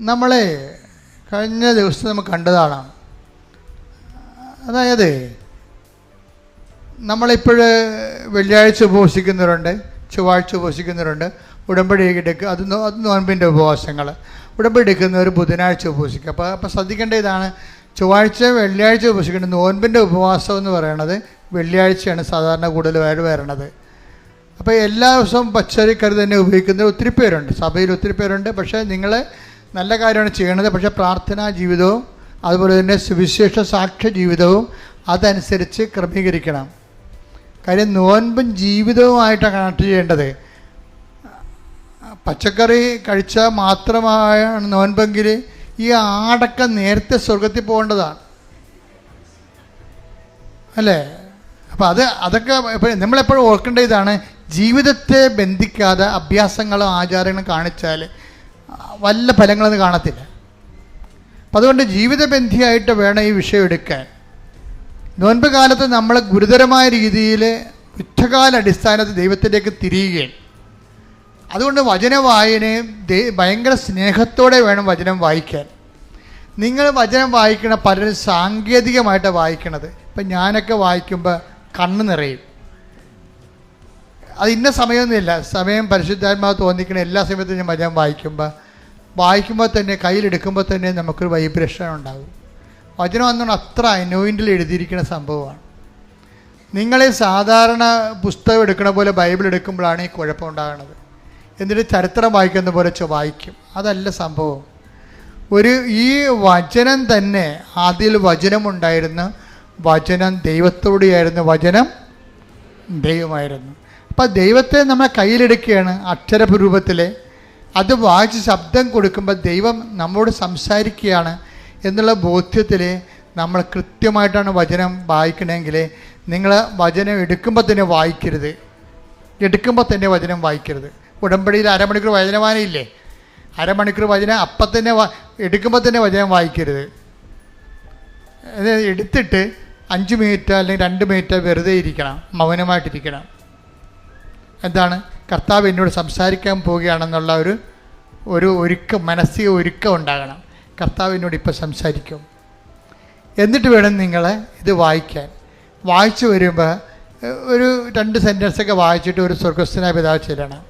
നമ്മളെ കഴിഞ്ഞ ദിവസം നമ്മൾ കണ്ടതാണ്. അതായത് നമ്മളിപ്പോൾ വെള്ളിയാഴ്ച ഉപവസിക്കുന്നവരുണ്ട് ചൊവ്വാഴ്ച ഉപവസിക്കുന്നവരുണ്ട് ഉടമ്പടി എടുക്കുക അത് അത് നോൻപിന്റെ ഉപവാസങ്ങൾ. ഉടമ്പടി എടുക്കുന്നവർ ബുധനാഴ്ച ഉപവസിക്കുക. അപ്പോൾ അപ്പോൾ ശ്രദ്ധിക്കേണ്ട ഇതാണ് ചൊവ്വാഴ്ച വെള്ളിയാഴ്ച ഉപവസിക്കേണ്ടത് നോൻപിന്റെ ഉപവാസം എന്ന് പറയണത് വെള്ളിയാഴ്ചയാണ് സാധാരണ പേര് വരണത്. അപ്പോൾ എല്ലാ ദിവസവും പച്ചരിക്കറി തന്നെ ഉപയോഗിക്കുന്നവർ ഒത്തിരി പേരുണ്ട്. സഭയിൽ ഒത്തിരി പേരുണ്ട്. പക്ഷേ നിങ്ങൾ നല്ല കാര്യമാണ് ചെയ്യണത്. പക്ഷേ പ്രാർത്ഥനാ ജീവിതവും അതുപോലെ തന്നെ സുവിശേഷ സാക്ഷ്യ ജീവിതവും അതനുസരിച്ച് ക്രമീകരിക്കണം. കാര്യം നോൻപും ജീവിതവുമായിട്ടാണ് കണക്ട് ചെയ്യേണ്ടത് പച്ചക്കറി കഴിച്ചാൽ മാത്രമാണ് നോൻപെങ്കിൽ ഈ ആടൊക്കെ നേരത്തെ സ്വർഗത്തിൽ പോകേണ്ടതാണ്. അല്ലേ? അപ്പം അത് അതൊക്കെ നമ്മളെപ്പോഴും ഓർക്കേണ്ട ഇതാണ്. ജീവിതത്തെ ബന്ധിക്കാതെ അഭ്യാസങ്ങളും ആചാരങ്ങളും കാണിച്ചാൽ വല്ല ഫലങ്ങളൊന്നും കാണത്തില്ല. അപ്പം അതുകൊണ്ട് ജീവിതബന്ധിയായിട്ട് വേണം ഈ വിഷയം എടുക്കാൻ. നോൻപ് കാലത്ത് നമ്മൾ ഗുരുതരമായ രീതിയിൽ ഉച്ചകാല അടിസ്ഥാനത്തിൽ ദൈവത്തിലേക്ക് തിരിയുകയാണ്. അതുകൊണ്ട് വചന വായനയും ഭയങ്കര സ്നേഹത്തോടെ വേണം വചനം വായിക്കാൻ. നിങ്ങൾ വചനം വായിക്കണ പലരും സാങ്കേതികമായിട്ടാണ് വായിക്കണത്. ഇപ്പം ഞാനൊക്കെ വായിക്കുമ്പോൾ കണ്ണ് നിറയും. അത് ഇന്ന സമയമൊന്നുമില്ല. സമയം പരിശുദ്ധാത്മാവ് തോന്നിക്കണ എല്ലാ സമയത്തും ഞാൻ വചനം വായിക്കുമ്പോൾ വായിക്കുമ്പോൾ തന്നെ കയ്യിലെടുക്കുമ്പോൾ തന്നെ നമുക്കൊരു വൈബ്രേഷൻ ഉണ്ടാകും വചനം എന്നാണ് അത്ര അനോയിന്റിൽ എഴുതിയിരിക്കുന്ന സംഭവമാണ്. നിങ്ങളെ സാധാരണ പുസ്തകം എടുക്കണ പോലെ ബൈബിൾ എടുക്കുമ്പോഴാണ് ഈ കുഴപ്പം ഉണ്ടാകുന്നത്. എന്നിട്ട് ചരിത്രം വായിക്കുന്ന പോലെ വായിക്കും. അതല്ല സംഭവം. ഒരു ഈ വചനം തന്നെ അതിൽ വചനമുണ്ടായിരുന്നു വചനം ദൈവത്തോടെയായിരുന്നു വചനം ദൈവമായിരുന്നു. അപ്പം ദൈവത്തെ നമ്മൾ കയ്യിലെടുക്കുകയാണ് അക്ഷരരൂപത്തിൽ അത് വായിച്ച് ശബ്ദം കൊടുക്കുമ്പോൾ ദൈവം നമ്മോട് സംസാരിക്കുകയാണ് എന്നുള്ള ബോധ്യത്തിൽ നമ്മൾ കൃത്യമായിട്ടാണ് വചനം വായിക്കണമെങ്കിൽ നിങ്ങൾ വചനം എടുക്കുമ്പോൾ തന്നെ വായിക്കരുത്. എടുക്കുമ്പോൾ തന്നെ വചനം വായിക്കരുത്. ഉടമ്പടിയിൽ അരമണിക്കൂർ വചനമാനയില്ലേ? അരമണിക്കൂർ വചനം അപ്പം തന്നെ എടുക്കുമ്പോൾ തന്നെ വചനം വായിക്കരുത്. എടുത്തിട്ട് അഞ്ച് മിനിറ്റ് അല്ലെങ്കിൽ രണ്ട് മിനിറ്റ് വെറുതെ ഇരിക്കണം. മൗനമായിട്ടിരിക്കണം. എന്താണ്? കർത്താവ് എന്നോട് സംസാരിക്കാൻ പോവുകയാണെന്നുള്ള ഒരു ഒരു ഒരുക്കം മനസ്സിക ഒരുക്കം ഉണ്ടാകണം. കർത്താവ് എന്നോട് ഇപ്പോൾ സംസാരിക്കും. എന്നിട്ട് വേണം നിങ്ങൾ ഇത് വായിക്കാൻ. വായിച്ചു വരുമ്പോൾ ഒരു രണ്ട് സെന്റൻസൊക്കെ വായിച്ചിട്ട് ഒരു സ്വർഗസ്ഥനായ പിതാവ് ചെല്ലണം.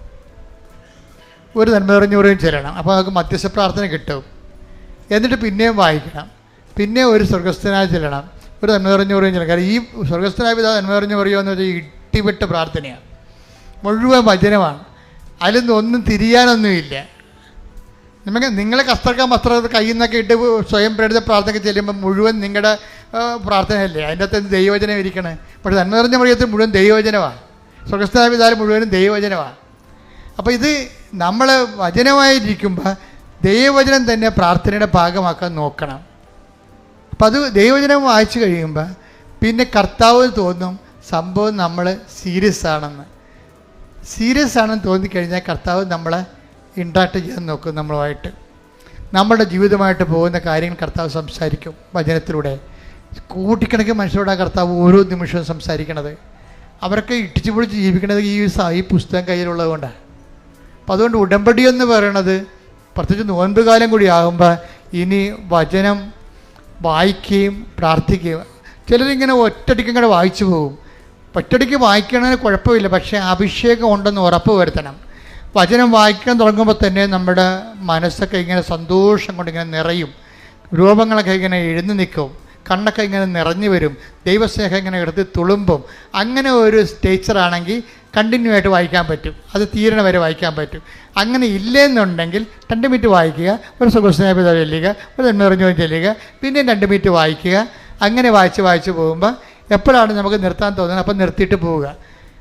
ഒരു നന്മ നിറഞ്ഞൂറും ചെല്ലണം. അപ്പോൾ നമുക്ക് മധ്യസ്ഥ പ്രാർത്ഥന കിട്ടും. എന്നിട്ട് പിന്നെയും വായിക്കണം. പിന്നെ ഒരു സ്വർഗസ്ഥനായ ചെല്ലണം. ഒരു നന്മ നിറഞ്ഞൂറും ചെല്ലണം. കാരണം ഈ സ്വർഗസ്ഥനായ പിതാവ് നന്മ നിറഞ്ഞു പറയുമോ എന്ന് വെച്ചാൽ ഇട്ടിവിട്ട് പ്രാർത്ഥനയാണ്. മുഴുവൻ വചനമാണ് അതിലൊന്നും ഒന്നും തിരിയാനൊന്നുമില്ല. നമുക്ക് നിങ്ങളെ കസ്തർക്കാൻ വസ്ത്ര കയ്യിൽ നിന്നൊക്കെ ഇട്ട് സ്വയം പ്രേരിത പ്രാർത്ഥനയ്ക്ക് ചെല്ലുമ്പോൾ മുഴുവൻ നിങ്ങളുടെ പ്രാർത്ഥനയല്ലേ? അതിന്റെ അകത്ത് ദൈവവചനം ഇരിക്കണേ? പക്ഷേ തന്നെ നിറഞ്ഞ മറിയത്തിൽ മുഴുവൻ ദൈവവചനമാണ്. സ്വർഗസ്ഥാന പിതാവ് മുഴുവനും ദൈവവചനമാണ്. അപ്പോൾ ഇത് നമ്മൾ വചനമായിരിക്കുമ്പോൾ ദൈവവചനം തന്നെ പ്രാർത്ഥനയുടെ ഭാഗമാക്കാൻ നോക്കണം. അപ്പം അത് ദൈവവചനം വായിച്ചു കഴിയുമ്പോൾ പിന്നെ കർത്താവ് തോന്നും സംഭവം നമ്മൾ സീരിയസ് ആണെന്ന്. സീരിയസ് ആണെന്ന് തോന്നിക്കഴിഞ്ഞാൽ കർത്താവ് നമ്മളെ ഇൻട്രാക്ട് ചെയ്യാൻ നോക്കും നമ്മളുമായിട്ട് നമ്മുടെ ജീവിതമായിട്ട് പോകുന്ന കാര്യങ്ങൾ കർത്താവ് സംസാരിക്കും വചനത്തിലൂടെ. കൂട്ടിക്കണക്കിന് മനുഷ്യരോട് കർത്താവ് ഓരോ നിമിഷവും സംസാരിക്കണത്. അവരൊക്കെ ഇട്ടിച്ചു പൊളിച്ച് ജീവിക്കണത് ഈ ഈ പുസ്തകം കയ്യിലുള്ളത് കൊണ്ടാണ് അപ്പം അതുകൊണ്ട് ഉടമ്പടി എന്ന് പറയണത് പ്രത്യേകിച്ച് നോൻപ് കാലം കൂടി ആകുമ്പോൾ ഇനി വചനം വായിക്കുകയും പ്രാർത്ഥിക്കുകയും ചിലരിങ്ങനെ ഒറ്റടിക്കും കൂടെ വായിച്ചു പോകും. ഒറ്റടിക്ക് വായിക്കണതിന് കുഴപ്പമില്ല പക്ഷേ അഭിഷേകം ഉണ്ടെന്ന് ഉറപ്പ് വരുത്തണം. വചനം വായിക്കാൻ തുടങ്ങുമ്പോൾ തന്നെ നമ്മുടെ മനസ്സൊക്കെ ഇങ്ങനെ സന്തോഷം കൊണ്ട് ഇങ്ങനെ നിറയും. രൂപങ്ങളൊക്കെ ഇങ്ങനെ എഴുന്നു നിൽക്കും. കണ്ണൊക്കെ ഇങ്ങനെ നിറഞ്ഞു വരും. ദൈവസ്നേഹം ഇങ്ങനെ എടുത്ത് തുളുമ്പും. അങ്ങനെ ഒരു ടീച്ചറാണെങ്കിൽ കണ്ടിന്യൂ ആയിട്ട് വായിക്കാൻ പറ്റും. അത് തീരണ വരെ വായിക്കാൻ പറ്റും. അങ്ങനെ ഇല്ലെന്നുണ്ടെങ്കിൽ രണ്ട് മിനിറ്റ് വായിക്കുക ഒരു സുഖസ്നേഹിത ചെല്ലുക ഒരു നിറഞ്ഞു ചെല്ലുക പിന്നെയും രണ്ട് മിനിറ്റ് വായിക്കുക. അങ്ങനെ വായിച്ച് വായിച്ച് പോകുമ്പോൾ എപ്പോഴാണ് നമുക്ക് നിർത്താൻ തോന്നുന്നത്? അപ്പം നിർത്തിയിട്ട് പോവുക.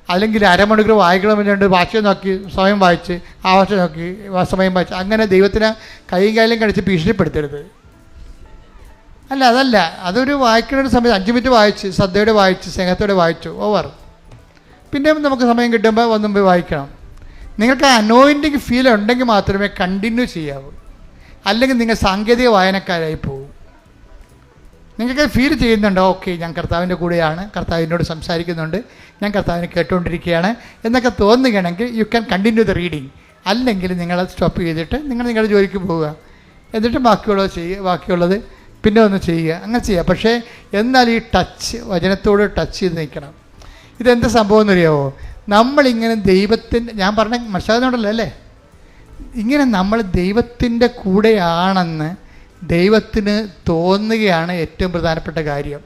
അല്ലെങ്കിൽ അരമണിക്കൂർ വായിക്കണമെന്നുണ്ട് ഭാഷ നോക്കി സമയം വായിച്ച് ആ ഭാഷ നോക്കി സമയം വായിച്ച്. അങ്ങനെ ദൈവത്തിന് കൈയും കാലും കഴിച്ച് ഭീഷണിപ്പെടുത്തരുത്. അല്ല അതല്ല. അതൊരു വായിക്കുന്ന ഒരു സമയത്ത് അഞ്ച് മിനിറ്റ് വായിച്ച് ശ്രദ്ധയോടെ വായിച്ച് സ്നേഹത്തോടെ വായിച്ചു ഓവർ പിന്നെ നമുക്ക് സമയം കിട്ടുമ്പോൾ ഒന്നും പോയി വായിക്കണം. നിങ്ങൾക്ക് അനോയിന്റിങ് ഫീൽ ഉണ്ടെങ്കിൽ മാത്രമേ കണ്ടിന്യൂ ചെയ്യാവൂ. അല്ലെങ്കിൽ നിങ്ങൾ സാങ്കേതിക വായനക്കാരായി പോകും നിങ്ങൾക്ക് ഫീൽ ചെയ്യുന്നുണ്ടോ? ഓക്കെ ഞാൻ കർത്താവിന്റെ കൂടെയാണ്. കർത്താവ് എന്നോട് സംസാരിക്കുന്നുണ്ട്. ഞാൻ കർത്താവിനെ കേട്ടുകൊണ്ടിരിക്കുകയാണ് എന്നൊക്കെ തോന്നുകയാണെങ്കിൽ you can continue the reading അല്ലെങ്കിൽ നിങ്ങൾ സ്റ്റോപ്പ് ചെയ്തിട്ട് നിങ്ങൾ നിങ്ങളുടെ ജോലിക്ക് പോവുക. എന്നിട്ട് ബാക്കിയുള്ളത് ചെയ്യുക ബാക്കിയുള്ളത് പിന്നെ ഒന്ന് ചെയ്യുക. അങ്ങനെ ചെയ്യുക. പക്ഷേ എന്നാൽ ഈ ടച്ച് വചനത്തോട് ടച്ച് ചെയ്ത് നിൽക്കണം. ഇതെന്ത് സംഭവം എന്നറിയാവോ? നമ്മളിങ്ങനെ ദൈവത്തിന്റെ ഞാൻ പറഞ്ഞ മനസ്സിലാകുന്നുണ്ടല്ലോ അല്ലേ ഇങ്ങനെ നമ്മൾ ദൈവത്തിന്റെ കൂടെയാണെന്ന് ദൈവത്തിന് തോന്നുകയാണ് ഏറ്റവും പ്രധാനപ്പെട്ട കാര്യം.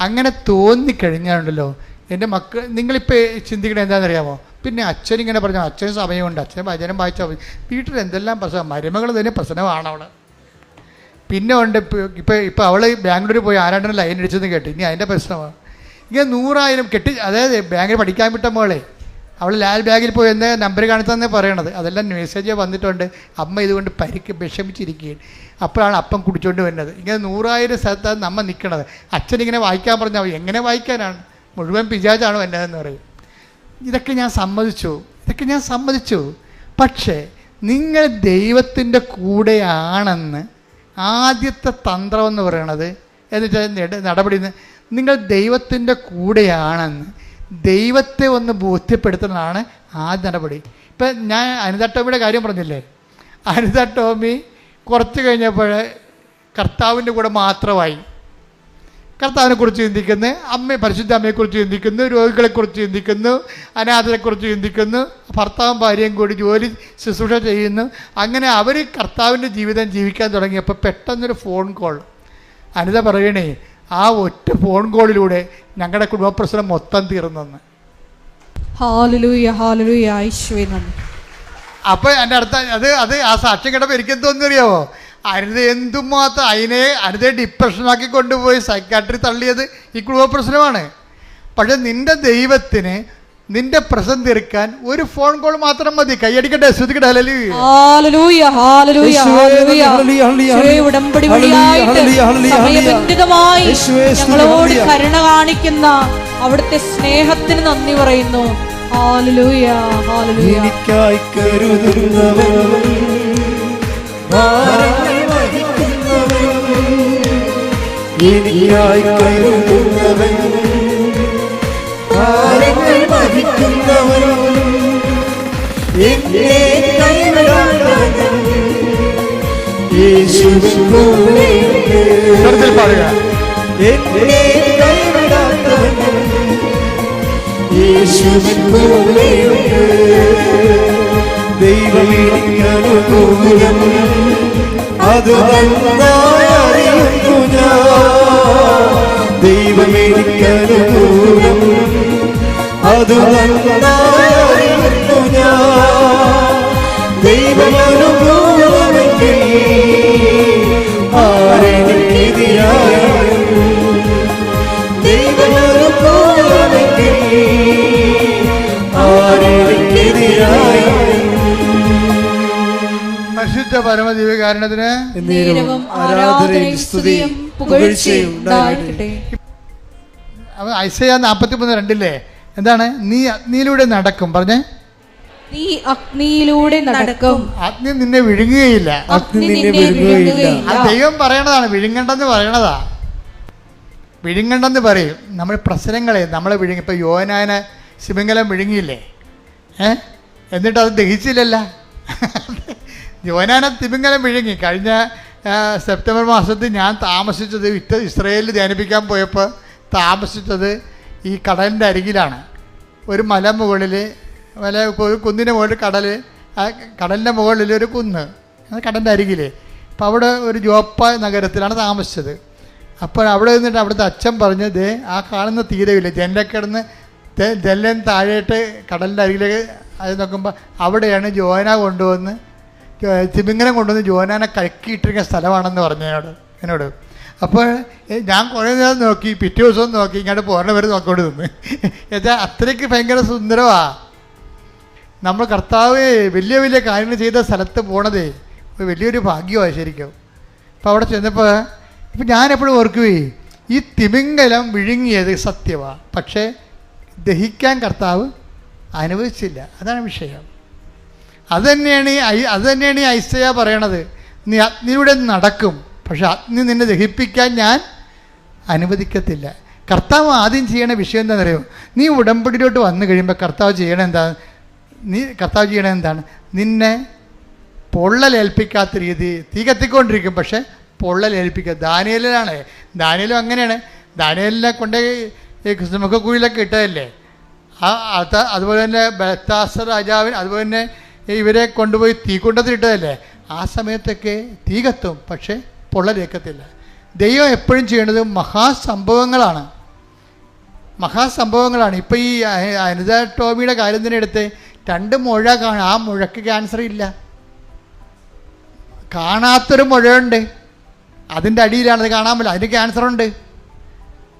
അങ്ങനെ തോന്നിക്കഴിഞ്ഞാണല്ലോ എന്റെ മക്കൾ നിങ്ങളിപ്പോൾ ചിന്തിക്കണത് എന്താണെന്നറിയാമോ? പിന്നെ അച്ഛൻ ഇങ്ങനെ പറഞ്ഞു അച്ഛന് സമയമുണ്ട് അച്ഛൻ ഭജനം വായിച്ചാൽ മതി. വീട്ടിൽ എന്തെല്ലാം പ്രശ്നം മരുമകൾ തന്നെ പ്രശ്നമാണ് അവൾ പിന്നെ ഉണ്ട് ഇപ്പോൾ ഇപ്പോൾ അവൾ ബാംഗ്ലൂരിൽ പോയി ആരാണ്ടൊരു ലൈൻ അടിച്ചെന്ന് കേട്ടു ഇനി അതിന്റെ പ്രശ്നമാണ് ഇങ്ങനെ നൂറായിരം കെട്ടി അതായത് ബാങ്കിൽ പഠിക്കാൻ വിട്ട മോളെ അവൾ ലാൽ ബാഗിൽ പോയി എന്നെ നമ്പർ കാണിച്ചതെന്നേ പറയണത്. അതെല്ലാം മെസ്സേജ് വന്നിട്ടുണ്ട്. അമ്മ ഇതുകൊണ്ട് പരിക്ക് വിഷമിച്ചിരിക്കുകയാണ്. അപ്പോഴാണ് അപ്പം കുടിച്ചുകൊണ്ട് വരുന്നത്. ഇങ്ങനെ നൂറായിരം സ്ഥലത്താണ് നമ്മ നിൽക്കണത് അച്ഛനിങ്ങനെ വായിക്കാൻ പറഞ്ഞാൽ എങ്ങനെ വായിക്കാനാണ്? മുഴുവൻ പിജാജാണ് എന്നതെന്ന് പറയും. ഇതൊക്കെ ഞാൻ സമ്മതിച്ചു. ഇതൊക്കെ ഞാൻ സമ്മതിച്ചു. പക്ഷേ നിങ്ങൾ ദൈവത്തിന്റെ കൂടെയാണെന്ന് ആദ്യത്തെ തന്ത്രം എന്ന് പറയണത്. നെട- നടപടി നിങ്ങൾ ദൈവത്തിന്റെ കൂടെയാണെന്ന് ദൈവത്തെ ഒന്ന് ബോധ്യപ്പെടുത്തുന്നതാണ് ആദ്യ നടപടി. ഇപ്പം ഞാൻ അനിത ടോമിയുടെ കാര്യം പറഞ്ഞില്ലേ? അനിത ടോമി കുറച്ച് കഴിഞ്ഞപ്പോൾ കർത്താവിന്റെ കൂടെ മാത്രമായി. കർത്താവിനെക്കുറിച്ച് ചിന്തിക്കുന്നു അമ്മ പരിശുദ്ധ അമ്മയെക്കുറിച്ച് ചിന്തിക്കുന്നു രോഗികളെക്കുറിച്ച് ചിന്തിക്കുന്നു അനാഥരെക്കുറിച്ച് ചിന്തിക്കുന്നു ഭർത്താവും ഭാര്യയും കൂടി ജോലി ശുശ്രൂഷ ചെയ്യുന്നു. അങ്ങനെ അവർ കർത്താവിന്റെ ജീവിതം ജീവിക്കാൻ തുടങ്ങിയപ്പോൾ പെട്ടെന്നൊരു ഫോൺ കോൾ. അനിത പറയണേ ആ ഒറ്റ ഫോൺ കോളിലൂടെ ഞങ്ങളുടെ കുടുംബപ്രശ്നം മൊത്തം തീർന്നെന്ന്. അപ്പോൾ എന്റെ അടുത്ത അത് അത് ആ സാക്ഷ്യം കേട്ടപ്പോൾ എനിക്ക് എന്തോന്നറിയാവോ അനിത എന്തുമാത്രം അതിനെ അനിതയെ ഡിപ്രഷനാക്കി കൊണ്ടുപോയി സൈക്കാട്രി തള്ളിയത് ഈ കുടുംബ പ്രശ്നമാണ് പക്ഷെ നിന്റെ ദൈവത്തിന് നിന്റെ പ്രശ്നം തീർക്കാൻ ഒരു ഫോൺ കോൾ മാത്രം മതി. കൈയടിക്കട്ടെ ശ്രദ്ധിക്കട്ടെ ഉടമ്പടി ഞങ്ങളോട് കരുണ കാണിക്കുന്ന അവിടുത്തെ സ്നേഹത്തിന് നന്ദി പറയുന്നു. എനിക്കായി കരുതുന്നവൻ എനിക്കായി കരുതുന്നവൻ വഹിക്കുന്നവൻ എന്നെ പാടുക എന്നെ കൈവിടാത്തവൻ യേശുവിൻ കൂടെയുണ്ട് ദൈവമേനിക്കനുകൂലം അത് നന്നായറിയുന്നു ഞാൻ ദൈവമേനിക്കനുകൂലം അത് ആരെനിക്കെതിരായി പരിശുദ്ധ പരമദീവകാരണത്തിന് നേരവും ആരാധനയും സ്തുതിയും പുകഴ്ചയും ഐസയ നാൽപ്പത്തി മൂന്ന് രണ്ടില്ലേ? എന്താണ്? നീ അഗ്നിയിലൂടെ നടക്കും. പറഞ്ഞേ. നീ അഗ്നിയിലൂടെ നടക്കും. അഗ്നി നിന്നെ വിഴുങ്ങുകയില്ല. അഗ്നി നിന്നെ വിഴുങ്ങുകയില്ല. അത് ദൈവം പറയണതാണ്. വിഴുങ്ങണ്ടെന്ന് പറയണതാ. വിഴുങ്ങണ്ടെന്ന് പറയും. നമ്മൾ പ്രശ്നങ്ങളെ നമ്മളെ വിഴുങ്ങി. ഇപ്പൊ യോനാനെ ശിവങ്കലം വിഴുങ്ങിയില്ലേ? ഏ? എന്നിട്ട് അത് ദഹിച്ചില്ലല്ല. യോനാനെ തിമിങ്കലം വിഴുങ്ങി. കഴിഞ്ഞ സെപ്റ്റംബർ മാസത്തിൽ ഞാൻ താമസിച്ചത് ഇറ്റ ഇസ്രയേലിൽ ധ്യാനിപ്പിക്കാൻ പോയപ്പോൾ താമസിച്ചത് ഈ കടലിന്റെ അരികിലാണ്. ഒരു മല മുകളിൽ മല ഒരു കുന്നിന്റെ മുകളിൽ കടൽ കടലിന്റെ മുകളിൽ ഒരു കുന്ന് കടലിന്റെ അരികിൽ. അപ്പോൾ അവിടെ ഒരു ജോപ്പ നഗരത്തിലാണ് താമസിച്ചത്. അപ്പോൾ അവിടെ നിന്നിട്ട് അവിടുത്തെ അച്ഛൻ പറഞ്ഞത് ആ കാണുന്ന തീരമില്ല ജനലക്കിടന്ന് കിടന്ന് ജനലും താഴേട്ട് കടലിന്റെ അരികിലേക്ക് അത് നോക്കുമ്പോൾ അവിടെയാണ് ജോന കൊണ്ടുവന്ന് തിമിങ്ങനെ കൊണ്ടുവന്ന് ജോനാനെ കഴുക്കിയിട്ടിരിക്കുന്ന സ്ഥലമാണെന്ന് പറഞ്ഞു എന്നോട് എന്നോട്. അപ്പോൾ ഞാൻ കുറേ നേരം നോക്കി പിറ്റേ ദിവസം നോക്കി ഇങ്ങോട്ട് പോരണ വരെ നോക്കിക്കൊണ്ട് നിന്ന്. എന്നുവെച്ചാൽ അത്രയ്ക്ക് ഭയങ്കര സുന്ദരമാണ് നമ്മൾ കർത്താവ് വലിയ വലിയ കാര്യങ്ങൾ ചെയ്ത സ്ഥലത്ത് പോണതേ വലിയൊരു ഭാഗ്യമാണ് ശരിക്കും. അപ്പോൾ അവിടെ ചെന്നപ്പോൾ ഇപ്പം ഞാനെപ്പോഴും ഓർക്കുവേ ഈ തിമിംഗലം വിഴുങ്ങിയത് സത്യമാണ് പക്ഷേ ദഹിക്കാൻ കർത്താവ് അനുവദിച്ചില്ല. അതാണ് വിഷയം. അത് തന്നെയാണ് ഈ ഐ അത് തന്നെയാണ് ഈ ഐസയ പറയണത്. നീ അഗ്നിയുടെ നടക്കും. പക്ഷെ അഗ്നി നിന്നെ ദഹിപ്പിക്കാൻ ഞാൻ അനുവദിക്കത്തില്ല. കർത്താവ് ആദ്യം ചെയ്യണ വിഷയം എന്താണെന്നറിയോ? നീ ഉടമ്പടിയിലോട്ട് വന്നു കഴിയുമ്പോൾ കർത്താവ് ചെയ്യണ എന്താ? നീ കർത്താവ് ചെയ്യണ എന്താണ്? നിന്നെ പൊള്ളലേൽപ്പിക്കാത്ത രീതി തീ കത്തിക്കൊണ്ടിരിക്കും പക്ഷെ പൊള്ളലേൽപ്പിക്കുക ദാനിയലിലാണ് ദാനിയലും അങ്ങനെയാണ്. ദാനിയലിനെ കൊണ്ട് ഈ ക്രിസ്തുമുഖക്കുഴിയിലൊക്കെ ഇട്ടതല്ലേ? ആ അത് അതുപോലെ തന്നെ ബത്താസ രാജാവിന് അതുപോലെ തന്നെ ഇവരെ കൊണ്ടുപോയി തീക്കുണ്ടത്തിൽ ഇട്ടതല്ലേ ആ സമയത്തൊക്കെ തീ കത്തും. പക്ഷേ പൊള്ളലേക്കത്തില്ല ദൈവം എപ്പോഴും ചെയ്യേണ്ടത് മഹാസംഭവങ്ങളാണ്. മഹാസംഭവങ്ങളാണ്. ഇപ്പോൾ ഈ അനിത ടോമിയുടെ കാര്യം തന്നെ എടുത്ത് രണ്ട് മുഴ കാണാം ആ മുഴക്ക് ക്യാൻസർ ഇല്ല. കാണാത്തൊരു മുഴയുണ്ട്. അതിന്റെ അടിയിലാണ് അത് കാണാൻ പറ്റില്ല അതിന് ക്യാൻസർ ഉണ്ട്.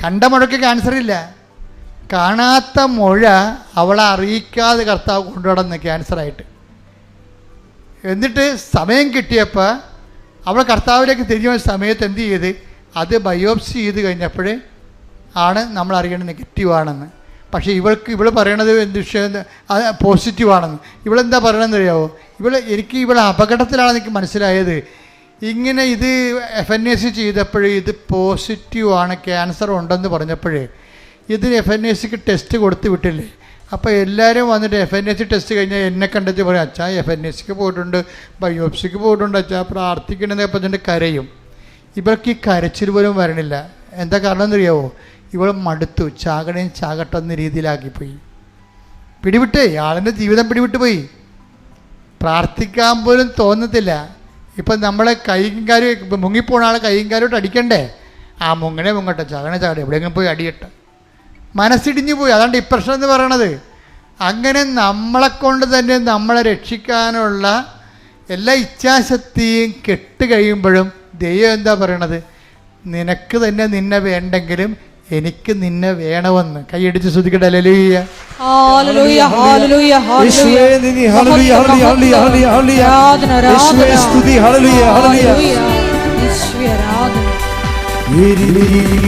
കണ്ട മുഴക്ക് ക്യാൻസർ ഇല്ല. കാണാത്ത മുഴ അവളെ അറിയിക്കാതെ കർത്താവ് കൊണ്ടുനടന്ന് ക്യാൻസറായിട്ട് എന്നിട്ട് സമയം കിട്ടിയപ്പോൾ അവൾ കർത്താവിലേക്ക് തിരിഞ്ഞ സമയത്ത് എന്ത് ചെയ്ത്? അത് ബയോപ്സി ചെയ്ത് കഴിഞ്ഞപ്പോൾ ആണ് നമ്മൾ അറിയേണ്ടത് നെഗറ്റീവാണെന്ന് പക്ഷേ ഇവൾക്ക് ഇവൾ പറയണത് എന്ത് വിഷയം? അത് പോസിറ്റീവാണെന്ന് ഇവളെന്താ പറയണമെന്ന് അറിയാവോ? ഇവൾ എനിക്ക് ഇവൾ അപകടത്തിലാണെന്ന് എനിക്ക് മനസ്സിലായത്. ഇങ്ങനെ ഇത് എഫ് എൻ എ സി ചെയ്തപ്പോഴേ ഇത് പോസിറ്റീവാണ് ക്യാൻസർ ഉണ്ടെന്ന് പറഞ്ഞപ്പോഴേ ഇതിന് എഫ് എൻ എ സിക്ക് ടെസ്റ്റ് കൊടുത്ത് വിട്ടില്ലേ? അപ്പോൾ എല്ലാവരും വന്നിട്ട് F N S C test കഴിഞ്ഞാൽ എന്നെ കണ്ടെത്തി പറയും അച്ഛാ എഫ് എൻ എസ് സിക്ക് പോയിട്ടുണ്ട് ബയോപ്സിക്ക് പോയിട്ടുണ്ട് അച്ഛാ പ്രാർത്ഥിക്കണത് അപ്പം ഇതിന്റെ കരയും. ഇവർക്ക് ഈ കരച്ചിൽ പോലും വരണില്ല. എന്താ കാരണം എന്നറിയാവോ? ഇവൾ മടുത്തു ചാകണേം ചാകട്ടെന്ന രീതിയിലാക്കിപ്പോയി. പിടിവിട്ടേ ആളിന്റെ ജീവിതം പിടിവിട്ട് പോയി. പ്രാർത്ഥിക്കാൻ പോലും തോന്നത്തില്ല. ഇപ്പം നമ്മളെ കൈയും കാര്യം മുങ്ങിപ്പോണ ആൾ കൈയും കാര്യമായിട്ട് അടിക്കണ്ടേ? ആ മുങ്ങണേ മുങ്ങട്ടെ ചാകണേ ചാകട്ടെ എവിടെയെങ്കിലും പോയി അടിയട്ടെ. മനസ്സിടിഞ്ഞു പോയി. അതാണ് ഡിപ്രഷൻ എന്ന് പറയണത്. അങ്ങനെ നമ്മളെ കൊണ്ട് തന്നെ നമ്മളെ രക്ഷിക്കാനുള്ള എല്ലാ ഇച്ഛാശക്തിയും കെട്ട് കഴിയുമ്പോഴും ദൈവം എന്താ പറയണത്? നിനക്ക് തന്നെ നിന്നെ വേണ്ടെങ്കിലും എനിക്ക് നിന്നെ വേണമെന്ന്. കൈയടിച്ച് ശ്രദ്ധിക്കട്ടെ.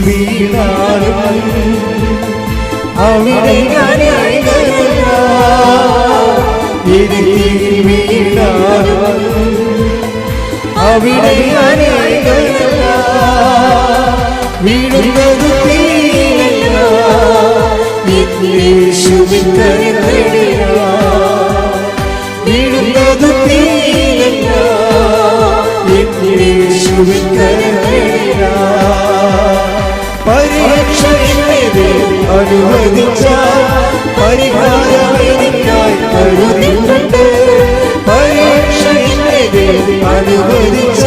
വീണാലും അവിടെ ഞാൻ അവിടെ ഞാൻ. വീഴുന്നത്. യേശുവിൻ വീഴുന്നത് അനുവദിച്ച പരിഹാരം എനിക്കായി കരുതിയിട്ടുണ്ട് പരീക്ഷ അനുവദിച്ച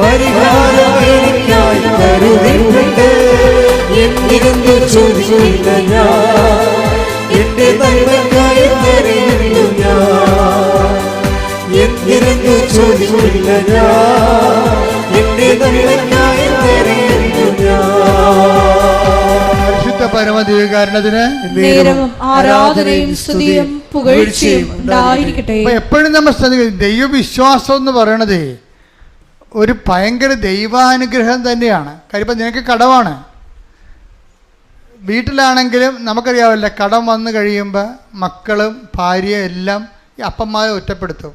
പരിഹാരം എനിക്കായി കരുതിയിട്ടുണ്ട് എന്നിരുന്നു ചോദിക്കില്ല പരമദീകാരണത്തിന് നേരവും ആരാധനയും സ്തുതിയും പുകഴ്ചയും ഉണ്ടായിരിക്കട്ടെ. എപ്പോഴും നമ്മൾ ശ്രദ്ധിക്കും ദൈവവിശ്വാസം എന്ന് പറയണത് ഒരു ഭയങ്കര ദൈവാനുഗ്രഹം തന്നെയാണ്. കാര്യം ഇപ്പം നിനക്ക് കടമാണ്. വീട്ടിലാണെങ്കിലും നമുക്കറിയാമല്ലോ കടം വന്നു കഴിയുമ്പോൾ മക്കളും ഭാര്യയും എല്ലാം ഈ അപ്പന്മാരെ ഒറ്റപ്പെടുത്തും.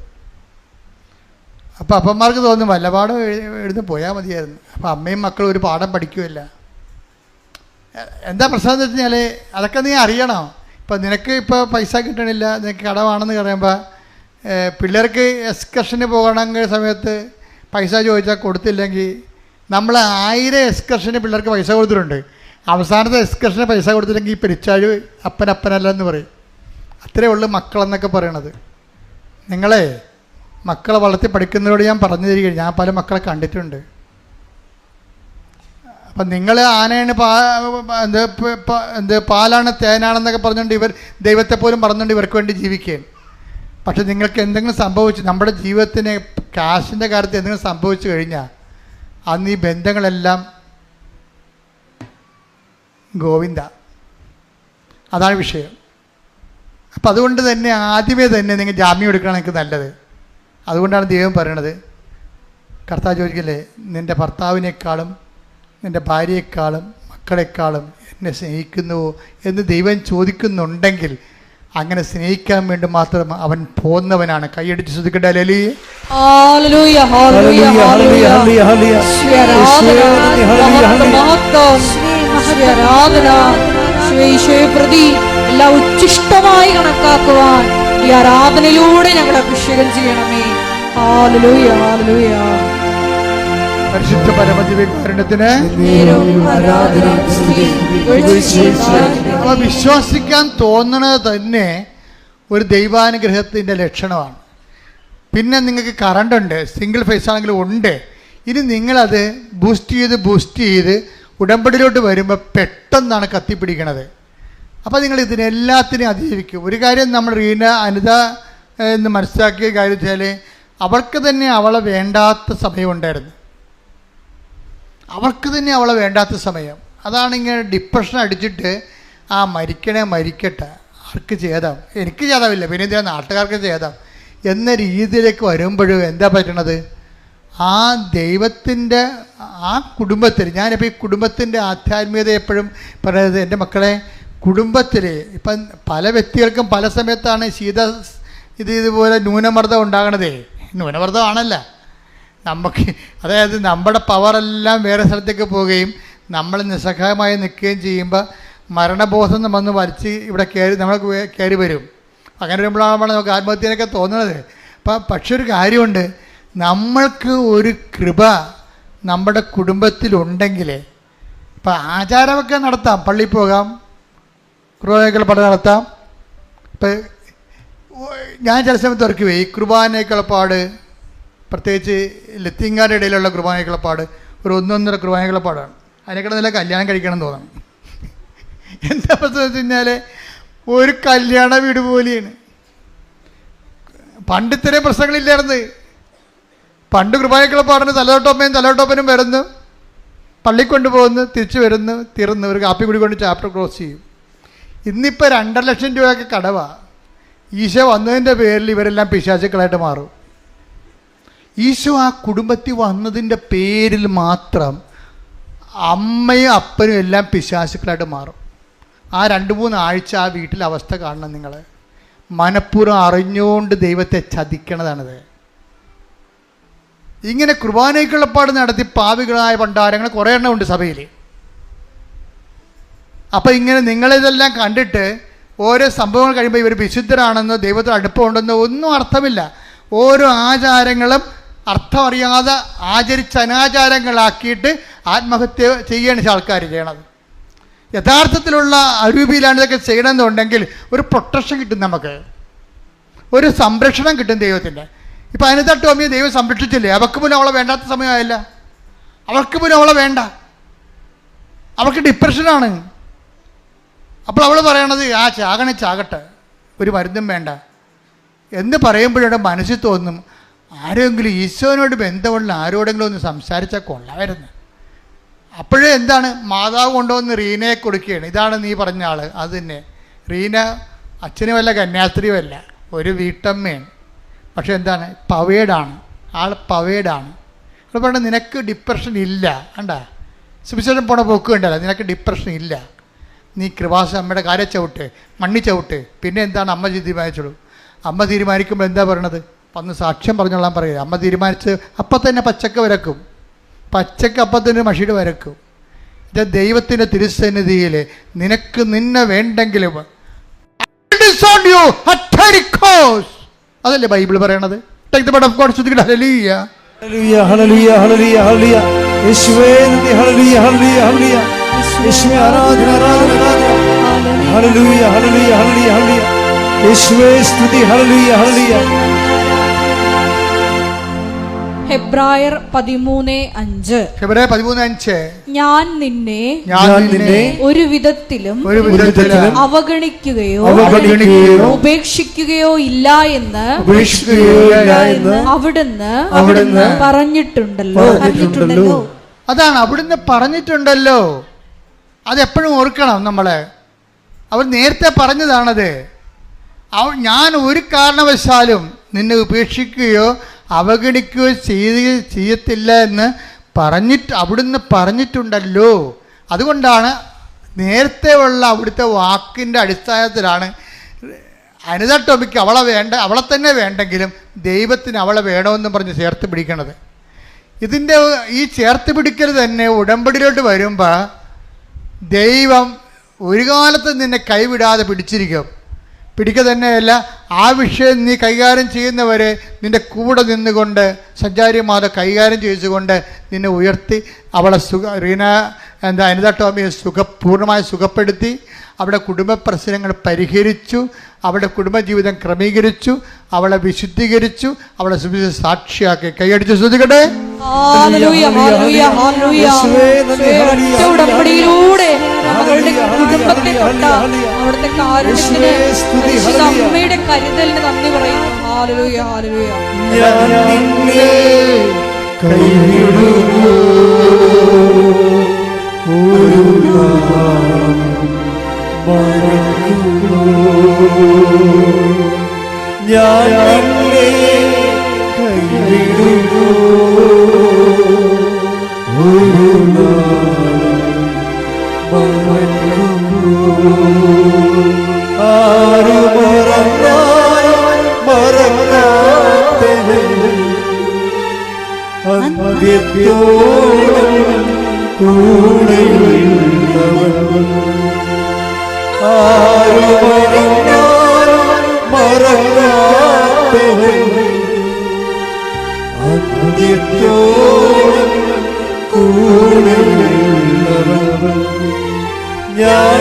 അപ്പോൾ അപ്പന്മാർക്ക് തോന്നും വല്ലപാടും എഴുതി പോയാൽ മതിയായിരുന്നു. അപ്പോൾ അമ്മയും മക്കളും ഒരു പാഠം പഠിക്കുമല്ല എന്താ പ്രശ്നം എന്ന് വെച്ചാൽ അതൊക്കെ നീ അറിയണം. ഇപ്പം നിനക്ക് ഇപ്പോൾ പൈസ കിട്ടണില്ല നിനക്ക് കടമാണെന്ന് പറയുമ്പോൾ പിള്ളേർക്ക് എക്സ്കർഷന് പോകണമെങ്കിൽ സമയത്ത് പൈസ ചോദിച്ചാൽ കൊടുത്തില്ലെങ്കിൽ നമ്മൾ ആയിരം എക്സ്കർഷന് പിള്ളേർക്ക് പൈസ കൊടുത്തിട്ടുണ്ട്. അവസാനത്തെ എക്സ്കർഷന് പൈസ കൊടുത്തില്ലെങ്കിൽ ഈ പെരിച്ചാഴ് അപ്പനപ്പനല്ല എന്ന് പറയും. അത്രേ ഉള്ളൂ മക്കളെന്നൊക്കെ പറയണത്. നിങ്ങളെ മക്കളെ വളർത്തി പഠിക്കുന്നതോട് ഞാൻ പറഞ്ഞു തരികയാണ് ഞാൻ പല മക്കളെ കണ്ടിട്ടുണ്ട്. അപ്പം നിങ്ങൾ ആനയാണ് പാ എന്ത് എന്ത് പാലാണ് തേനാണെന്നൊക്കെ പറഞ്ഞുകൊണ്ട് ഇവർ ദൈവത്തെ പോലും പറഞ്ഞുകൊണ്ട് ഇവർക്ക് വേണ്ടി ജീവിക്കുകയും പക്ഷെ നിങ്ങൾക്ക് എന്തെങ്കിലും സംഭവിച്ചു നമ്മുടെ ജീവിതത്തിന് കാശിന്റെ കാര്യത്തിൽ എന്തെങ്കിലും സംഭവിച്ചു കഴിഞ്ഞാൽ അന്ന് ഈ ബന്ധങ്ങളെല്ലാം ഗോവിന്ദ. അതാണ് വിഷയം. അപ്പം അതുകൊണ്ട് തന്നെ ആദ്യമേ തന്നെ നിങ്ങൾ ജാമ്യം എടുക്കണം എനിക്ക് നല്ലത്. അതുകൊണ്ടാണ് ദൈവം പറയണത്. കർത്താവ് ചോദിക്കില്ലേ നിന്റെ ഭർത്താവിനേക്കാളും നിന്റെ ഭാര്യയെക്കാളും മക്കളെക്കാളും എന്നെ സ്നേഹിക്കുന്നുവോ എന്ന് ദൈവം ചോദിക്കുന്നുണ്ടെങ്കിൽ അങ്ങനെ സ്നേഹിക്കാൻ വേണ്ടി മാത്രം അവൻ പോന്നവനാണ്. കൈയടിച്ച് ശ്രദ്ധിക്കട്ടെ. ലലി ഹല്ലേലൂയ ഹല്ലേലൂയ ഹല്ലേലൂയ, ഹല്ലേലൂയ ഹല്ലേലൂയ, ഹല്ലേലൂയ. യേശുവേ ആരാധന യേശുവേ, ഹല്ലേലൂയ, ഹല്ലേലൂയ. ആരാധന യേശുവേ ഈശോയെ പ്രതി ഉച്ഛിഷ്ടമായി കണക്കാക്കുവാൻ ഈ ആരാധനയിലൂടെ ഞങ്ങൾ അഭിഷേകം ചെയ്യണമേ. ഹല്ലേലൂയ ഹല്ലേലൂയ. പരിശുദ്ധ പരമദിവ്യകാരുണ്യത്തിന് വിശ്വസിക്കാൻ തോന്നണത് തന്നെ ഒരു ദൈവാനുഗ്രഹത്തിന്റെ ലക്ഷണമാണ്. പിന്നെ നിങ്ങൾക്ക് കറണ്ട് ഉണ്ട് സിംഗിൾ ഫേസ് ആണെങ്കിലും ഉണ്ട്. ഇനി നിങ്ങളത് ബൂസ്റ്റ് ചെയ്ത് ബൂസ്റ്റ് ചെയ്ത് ഉടമ്പടിയിലോട്ട് വരുമ്പോൾ പെട്ടെന്നാണ് കത്തിപ്പിടിക്കണത്. അപ്പോൾ നിങ്ങൾ ഇതിനെല്ലാത്തിനും അതിജീവിക്കും. ഒരു കാര്യം നമ്മൾ റീന അനിത എന്ന് മനസ്സിലാക്കിയ കാര്യം വെച്ചാൽ അവൾക്ക് തന്നെ അവളെ വേണ്ടാത്ത സമയമുണ്ടായിരുന്നു അവൾക്ക് തന്നെ അവളെ വേണ്ടാത്ത സമയം. അതാണ് ഇങ്ങനെ ഡിപ്രഷൻ അടിച്ചിട്ട് ആ മരിക്കണേ മരിക്കട്ടെ. ആർക്ക് ചെയ്താം എനിക്ക് ചെയ്താവില്ല പിന്നെ എന്തിനാ നാട്ടുകാർക്ക് ചെയ്താം എന്ന രീതിയിലേക്ക് വരുമ്പോഴും എന്താ പറ്റണത്? ആ ദൈവത്തിന്റെ ആ കുടുംബത്തിൽ ഞാനിപ്പോൾ ഈ കുടുംബത്തിന്റെ ആധ്യാത്മികത എപ്പോഴും പറയുന്നത് എന്റെ മക്കളെ കുടുംബത്തിൽ ഇപ്പം പല വ്യക്തികൾക്കും പല സമയത്താണ് ശീത ഇത് ഇതുപോലെ ന്യൂനമർദ്ദം ഉണ്ടാകണതേ. ന്യൂനമർദ്ദമാണല്ല നമുക്ക് അതായത് നമ്മുടെ പവറെല്ലാം വേറെ സ്ഥലത്തേക്ക് പോവുകയും നമ്മൾ നിസ്സഹായമായി നിൽക്കുകയും ചെയ്യുമ്പോൾ മരണബോധം വന്ന് വലിച്ച് ഇവിടെ കയറി നമ്മൾ കയറി വരും. അങ്ങനെ വരുമ്പോഴാണ് നമുക്ക് ആത്മഹത്യനൊക്കെ തോന്നുന്നത്. അപ്പം പക്ഷെ ഒരു കാര്യമുണ്ട്. നമ്മൾക്ക് ഒരു കൃപ നമ്മുടെ കുടുംബത്തിലുണ്ടെങ്കിൽ ഇപ്പം ആചാരമൊക്കെ നടത്താം. പള്ളിയിൽ പോകാം. കുർബാനകൾ പടം നടത്താം. ഇപ്പം ഞാൻ ചില സമയത്ത് ഓർക്കുവേ ഈ കുർബാനയ്ക്കുളപ്പാട് പ്രത്യേകിച്ച് ലത്തിങ്കാരുടെ ഇടയിലുള്ള കുർബാനയ്ക്കുളപ്പാട് ഒരു ഒന്നൊന്നര കുർബാനയ്ക്കുളപ്പാടാണ് അതിനേക്കാൾ നല്ല കല്യാണം കഴിക്കണം എന്ന് തോന്നണം എന്താ പ്രശ്നം വെച്ച് കഴിഞ്ഞാൽ ഒരു കല്യാണ വീട് പോലെയാണ്. പണ്ട് ഇത്രയും പ്രശ്നങ്ങളില്ലായിരുന്നു. പണ്ട് കുർബാനയ്ക്കുളപ്പാടിന് തലതൊട്ടമ്മയും തലതൊട്ടപ്പനും വരുന്നു പള്ളി കൊണ്ടുപോകുന്നു തിരിച്ചു വരുന്നു തീർന്നു. ഒരു കാപ്പി കൂടി കൊണ്ട് ചാപ്റ്റർ ക്രോസ് ചെയ്യും. ഇന്നിപ്പോൾ രണ്ടര ലക്ഷം രൂപയൊക്കെ കടവാണ് ഈശോ വന്നതിന്റെ പേരിൽ ഇവരെല്ലാം പിശാചുക്കളായിട്ട് മാറും. ഈശോ ആ കുടുംബത്തിൽ വന്നതിന്റെ പേരിൽ മാത്രം അമ്മയും അപ്പനും എല്ലാം പിശാശുക്കളായിട്ട് മാറും. ആ രണ്ട് മൂന്ന് ആഴ്ച ആ വീട്ടിലെ അവസ്ഥ കാണണം നിങ്ങൾ മനഃപൂർവം അറിഞ്ഞുകൊണ്ട് ദൈവത്തെ ചതിക്കണതാണിത്. ഇങ്ങനെ കുർബാനയ്ക്കുള്ളപ്പാട് നടത്തി പാവികളായ ഭണ്ഡാരങ്ങൾ കുറേ എണ്ണം ഉണ്ട് സഭയിൽ. അപ്പോൾ ഇങ്ങനെ നിങ്ങളിതെല്ലാം കണ്ടിട്ട് ഓരോ സംഭവങ്ങൾ കഴിയുമ്പോൾ ഇവർ വിശുദ്ധരാണെന്നോ ദൈവത്തിന് അടുപ്പമുണ്ടെന്നോ ഒന്നും അർത്ഥമില്ല. ഓരോ ആചാരങ്ങളും അർത്ഥം അറിയാതെ ആചരിച്ച അനാചാരങ്ങളാക്കിയിട്ട് ആത്മഹത്യ ചെയ്യാണ് ആൾക്കാർ ചെയ്യണത്. യഥാർത്ഥത്തിലുള്ള അരൂപിയിലാണ് ഇതൊക്കെ ചെയ്യണമെന്നുണ്ടെങ്കിൽ ഒരു പ്രൊട്ടക്ഷൻ കിട്ടും നമുക്ക്. ഒരു സംരക്ഷണം കിട്ടും ദൈവത്തിന്റെ. ഇപ്പം അനിത ടോമിയെ ദൈവം സംരക്ഷിച്ചില്ലേ? അവൾക്ക് പോലും അവളെ വേണ്ടാത്ത സമയമായില്ല. അവൾക്ക് പോലും അവളെ വേണ്ട. അവൾക്ക് ഡിപ്രഷനാണ് അപ്പോൾ അവൾ പറയണത് ആ ചാകണേ ചാകട്ടെ. ഒരു മരുന്നും വേണ്ട. എന്ന് പറയുമ്പോഴവിടെ മനസ്സിൽ തോന്നും ആരെങ്കിലും ഈശോനോട് ബന്ധമുള്ള ആരോടെങ്കിലും ഒന്ന് സംസാരിച്ചാൽ കൊള്ളാമായിരുന്നു. അപ്പോഴേ എന്താണ്? മാതാവ് കൊണ്ടുവന്ന് റീനയെ കൊടുക്കുകയാണ്. ഇതാണ് നീ പറഞ്ഞ ആൾ അത് തന്നെ. റീന അച്ഛനുമല്ല കന്യാസ്ത്രീയുമല്ല ഒരു വീട്ടമ്മയാണ്. പക്ഷെ എന്താണ്? പവേഡാണ്. ആൾ പവേഡാണ്. അപ്പോൾ പറഞ്ഞാൽ നിനക്ക് ഡിപ്രഷൻ ഇല്ല. കണ്ട? സുവിശേഷം പോണ പോക്ക് കണ്ടല്ല. നിനക്ക് ഡിപ്രഷൻ ഇല്ല. നീ കൃപാസ അമ്മയുടെ കാര്യം ചവിട്ട് മണ്ണി ചവിട്ട്. പിന്നെ എന്താണ്? അമ്മ തീരുമാനിച്ചോളൂ. അമ്മ തീരുമാനിക്കുമ്പോൾ എന്താ പറയണത്? വന്ന് സാക്ഷ്യം പറഞ്ഞോളാൻ പറയുക അമ്മ തീരുമാനിച്ച് അപ്പം തന്നെ പച്ചക്ക വരക്കും. പച്ചക്ക് അപ്പം തന്നെ മഷിയുടെ വരക്കും. ഇത് ദൈവത്തിന്റെ തിരുസന്നിധിയിൽ നിനക്ക് നിന്നെ വേണ്ടെങ്കിലും. അതല്ലേ ബൈബിൾ പറയണത്? Take the word of God ശ്രദ്ധിക്കട്ടെ. Hallelujah. ഹല്ലേലൂയ ഹല്ലേലൂയ ഹല്ലേലൂയ ഹല്ലേലൂയ യേശുവേ നന്ദി. ഹല്ലേലൂയ ഹല്ലേലൂയ ഹല്ലേലൂയ യേശുവേ ആരാധന ആരാധന ആരാധന. ഹല്ലേലൂയ ഹല്ലേലൂയ ഹല്ലേലൂയ ഹല്ലേലൂയ യേശുവേ സ്തുതി. ഹല്ലേലൂയ ഹല്ലേലൂയ ഹെബ്രായർ പതിമൂന്ന് അഞ്ച്. ഫെബ്രുവരി പതിമൂന്ന് അഞ്ച്. ഞാൻ നിന്നെ ഞാൻ നിന്നെ ഒരു വിധത്തിലും ഒരു വിധത്തിലും അവഗണിക്കുകയോ അവഗണിക്കുകയോ ഉപേക്ഷിക്കുകയോ ഇല്ല എന്ന് ഉപേക്ഷിക്കുകയില്ല എന്ന് അവിടുന്ന് അവിടുന്ന് പറഞ്ഞിട്ടുണ്ടല്ലോ. പറഞ്ഞിട്ടുണ്ടല്ലോ. അതാണ് അവിടുന്ന് പറഞ്ഞിട്ടുണ്ടല്ലോ. അതെപ്പോഴും ഓർക്കണം നമ്മളെ. അവർ നേരത്തെ പറഞ്ഞതാണത്. അവ ഞാൻ ഒരു കാരണവശാലും നിന്നെ ഉപേക്ഷിക്കുകയോ അവഗണിക്കുകയോ ചെയ്ത് ചെയ്യത്തില്ല എന്ന് പറഞ്ഞിട്ട് അവിടുന്ന് പറഞ്ഞിട്ടുണ്ടല്ലോ. അതുകൊണ്ടാണ് നേരത്തെ ഉള്ള അവിടുത്തെ വാക്കിന്റെ അടിസ്ഥാനത്തിലാണ് അനിത ടോമിക്ക് അവളെ വേണ്ട അവളെ തന്നെ വേണ്ടെങ്കിലും ദൈവത്തിന് അവളെ വേണമെന്നും പറഞ്ഞ് ചേർത്ത് പിടിക്കണത്. ഇതിന്റെ ഈ ചേർത്ത് പിടിക്കൽ തന്നെ ഉടമ്പടിയിലോട്ട് വരുമ്പോൾ ദൈവം ഒരു കാലത്ത് നിന്നെ കൈവിടാതെ പിടിച്ചിരിക്കും. പിടിക്കുക തന്നെയല്ല ആ വിഷയം നീ കൈകാര്യം ചെയ്യുന്നവരെ നിന്റെ കൂടെ നിന്നുകൊണ്ട് സഞ്ചാരിമാത കൈകാര്യം ചെയ്തുകൊണ്ട് നിന്നെ ഉയർത്തി അവളെ സുഖ റീന എന്താ അനിത ടോമിയെ സുഖ പൂർണമായി സുഖപ്പെടുത്തി അവിടെ കുടുംബ പ്രശ്നങ്ങൾ പരിഹരിച്ചു അവിടെ കുടുംബജീവിതം ക്രമീകരിച്ചു അവളെ വിശുദ്ധീകരിച്ചു അവളെ സുവിശേഷ സാക്ഷിയാക്കി. കൈയടിച്ച് ശ്രദ്ധിക്കട്ടെ ഉടമ്പടിയിലൂടെ അവളുടെ കുടുംബത്തെ തൊട്ട. അവിടുത്തെ കാരുണ്യത്തിന്. അമ്മയുടെ കരുതലിന് നന്ദി പറയുന്നു. ഹാലലൂയ ഹാലലൂയ ഞാൻ ഒരു അന്ത്യത്തോളം കൂടെയുള്ളവൻ. മറക്കാത്തവൻ. അന്ത്യത്തോളം കൂടെയുള്ളവൻ. ഞാൻ